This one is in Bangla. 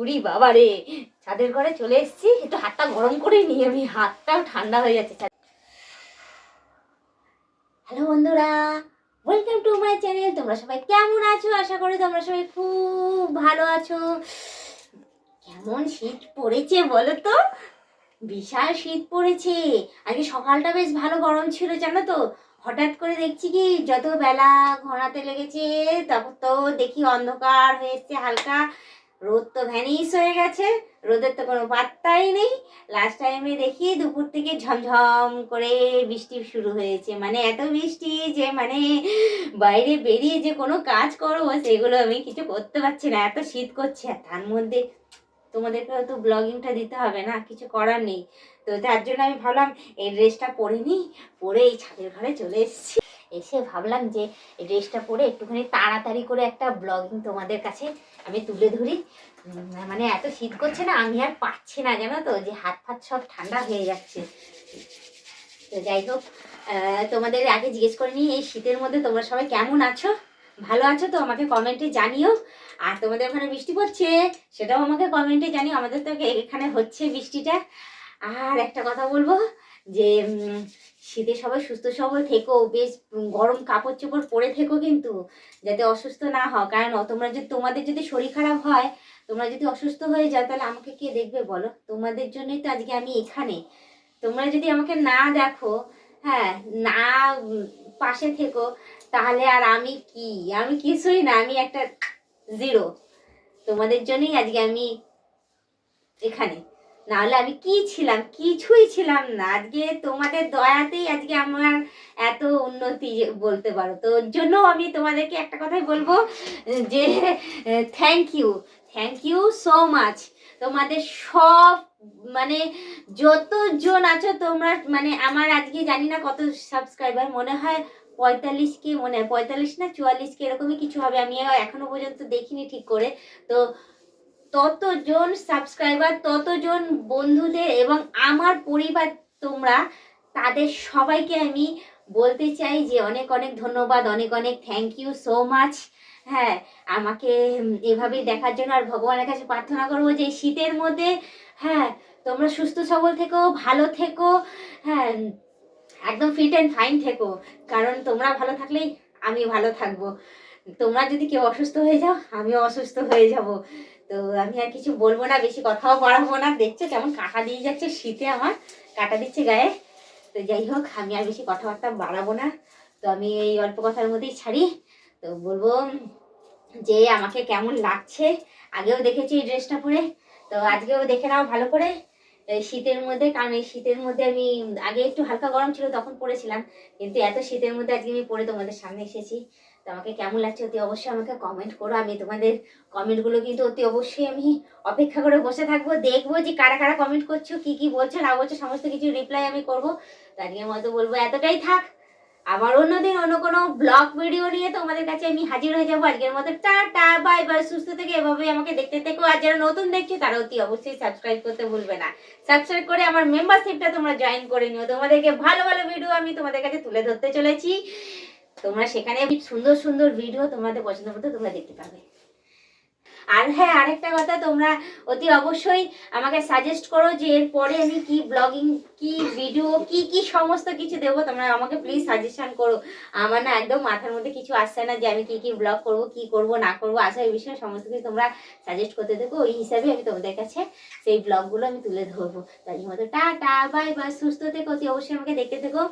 উরি বাবা রে ছাদের ঘরে চলে এসেছি, একটু হাতটা গরম করে নিই আমি, হাতটাও ঠান্ডা হয়ে যাচ্ছে হ্যালো বন্ধুরা ওয়েলকাম টু মাই চ্যানেল তোমরা সবাই কেমন আছো? আশা করি তোমরা সবাই খুব ভালো আছো। কেমন শীত পড়েছে বলো তো? বিশাল শীত পড়েছে। আজকে সকালটা বেশ ভালো গরম ছিল, জানো তো? হঠাৎ করে দেখছি কি, যত বেলা ঘনাতে লেগেছে তখন তো দেখি অন্ধকার হয়ে এসছে হালকা। রোদ তো ভ্যানিস হয়ে গেছে, রোদের তো কোনো পাত্তাই নেই। লাস্ট টাইমে দেখি দুপুর থেকে ঝমঝম করে বৃষ্টি শুরু হয়েছে। মানে এত বৃষ্টি যে মানে বাইরে বেরিয়ে যে কোনো কাজ করব, সেগুলো আমি কিছু করতে পারছি না। এত শীত করছে, আর তার মধ্যে তোমাদেরকেও তো ব্লগিংটা দিতে হবে না, কিছু করার নেই। তো তার জন্য আমি ভাবলাম, এই ড্রেসটা পরে নিই, পরে এই ছাদের ঘরে চলে এসেছি। এসে ভাবলাম যে ড্রেসটা পরে একটুখানি তাড়াতাড়ি করে একটা ব্লগিং তোমাদের কাছে আমি তুলে ধরি। মানে এত শীত করছে না, আমি আর পাচ্ছি না, জানো তো, যে হাত ফাত সব ঠান্ডা হয়ে যাচ্ছে। তো যাই হোক তোমাদের আগে জিজ্ঞেস করে নিই, এই শীতের মধ্যে তোমরা সবাই কেমন আছো? ভালো আছো তো? আমাকে কমেন্টে জানিও। আর তোমাদের ওখানে বৃষ্টি পড়ছে? সেটাও আমাকে কমেন্টে জানিও। আমাদের তো এখানে হচ্ছে বৃষ্টিটা। আর একটা কথা বলব যে শীতে সবাই সুস্থ সবল থেকো, বেশ গরম কাপড় চোপড় পরে থেকো কিন্তু, যাতে অসুস্থ না হও। কারণ তোমরা যদি, তোমাদের যদি শরীর খারাপ হয়, তোমরা যদি অসুস্থ হয়ে যাও, তাহলে আমাকে কে দেখবে বলো? তোমাদের জন্যই তো আজকে আমি এখানে। তোমরা যদি আমাকে না দেখো হ্যাঁ না পাশে থেকো, তাহলে আর আমি কি? আমি কিছুই না, আমি একটা জিরো তোমাদের জন্যই আজকে আমি এখানে। নাহলে আমি কি ছিলাম? কিছুই ছিলাম না। আজকে তোমাদের দয়াতেই আজকে আমার এত উন্নতি বলতে পারো। তো ওর জন্য আমি তোমাদেরকে একটা কথাই বলব, যে thank you thank you so much তোমাদের সব মানে যতজন আছো তোমরা মানে আমার আজকে জানি না কত সাবস্ক্রাইবার মনে হয় পঁয়তাল্লিশ কে, মনে হয় পঁয়তাল্লিশ না চুয়াল্লিশ কে, এরকমই কিছু হবে। আমি এখনও পর্যন্ত দেখিনি ঠিক করে। তো ততজন সাবস্ক্রাইবার ততজন বন্ধুদের এবং আমার পরিবার তোমরা, তাদের সবাইকে আমি বলতে চাই যে অনেক অনেক ধন্যবাদ, অনেক অনেক থ্যাংক ইউ সো মাচ হ্যাঁ আমাকে এভাবেই দেখার জন্য আর ভগবানের কাছে প্রার্থনা করব যে শীতের মধ্যে হ্যাঁ তোমরা সুস্থ সবল থেকো, ভালো থেকো হ্যাঁ একদম ফিট অ্যান্ড ফাইন থেকো। কারণ তোমরা ভালো থাকলেই আমি ভালো থাকব। তোমরা যদি কেউ অসুস্থ হয়ে যাও, আমিও অসুস্থ হয়ে যাব। তো আমি আর কিছু বলব না, বেশি কথাও বাড়াবো না। দেখছ কেমন কাটা দিয়ে যাচ্ছে শীতে আমার, কাটা দিচ্ছে গায়ে। তো যাই হোক, আমি আর বেশি কথাবার্তা বাড়াবো না। তো আমি এই অল্প কথার মধ্যেই ছাড়ি। তো বলব যে আমাকে কেমন লাগছে, আগেও দেখেছি এই ড্রেসটা পরে। তো আজকেও দেখে নাও ভালো করে। শীতের মধ্যে, কারণ এই শীতের মধ্যে আমি, আগে একটু হালকা গরম ছিল, তখন পরেছিলাম। কিন্তু এত শীতের মধ্যে আজকে আমি পরে তোমাদের সামনে এসেছি। তো আমাকে কেমন লাগছে অতি অবশ্যই আমাকে কমেন্ট করো। আমি তোমাদের কমেন্টগুলো কিন্তু অতি অবশ্যই আমি অপেক্ষা করে বসে থাকব, দেখব যে কারা কারা কমেন্ট করছ, কি কি বলছো, না বলছো, সমস্ত কিছু রিপ্লাই আমি করব। তারিখে মতো বলব, এতটাই থাক। আবার অন্যদিন অন্য কোনো ব্লগ ভিডিও নিয়ে তোমাদের কাছে আমি হাজির হয়ে যাব। আজকের মতো টা বাই বাই সুস্থ থেকে এভাবে আমাকে দেখতে থেকো। আর যারা নতুন দেখছ, তারা অতি অবশ্যই সাবস্ক্রাইব করতে ভুলবে না। সাবস্ক্রাইব করে আমার মেম্বারশিপটা তোমরা জয়েন করে নিও। তোমাদেরকে ভালো ভালো ভিডিও আমি তোমাদের কাছে তুলে ধরতে চলেছি। তোমরা সেখানে সুন্দর সুন্দর ভিডিও তোমাদের পছন্দ মতো তোমরা দেখতে পাবে। আর হ্যাঁ আরেকটা কথা, তোমরা অতি অবশ্যই আমাকে সাজেস্ট করো যে এরপরে আমি কি ব্লগিং কি ভিডিও কি কি সমস্ত কিছু দেবো। তোমরা আমাকে প্লিজ সাজেশন করো। আমার না একদম মাথার মধ্যে কিছু আসছে না যে আমি কি কি ব্লগ করব, কি করব, না করব। আসা এই বিষয়ে সমস্ত কিছু তোমরা সাজেস্ট করতে দেখো। ওই হিসাবে আমি তোমাদের কাছে সেই ব্লগগুলো আমি তুলে ধরবো। তাই মতো, টাটা বাই বাই সুস্থ থেকো, অতি অবশ্যই আমাকে দেখতে থেকো।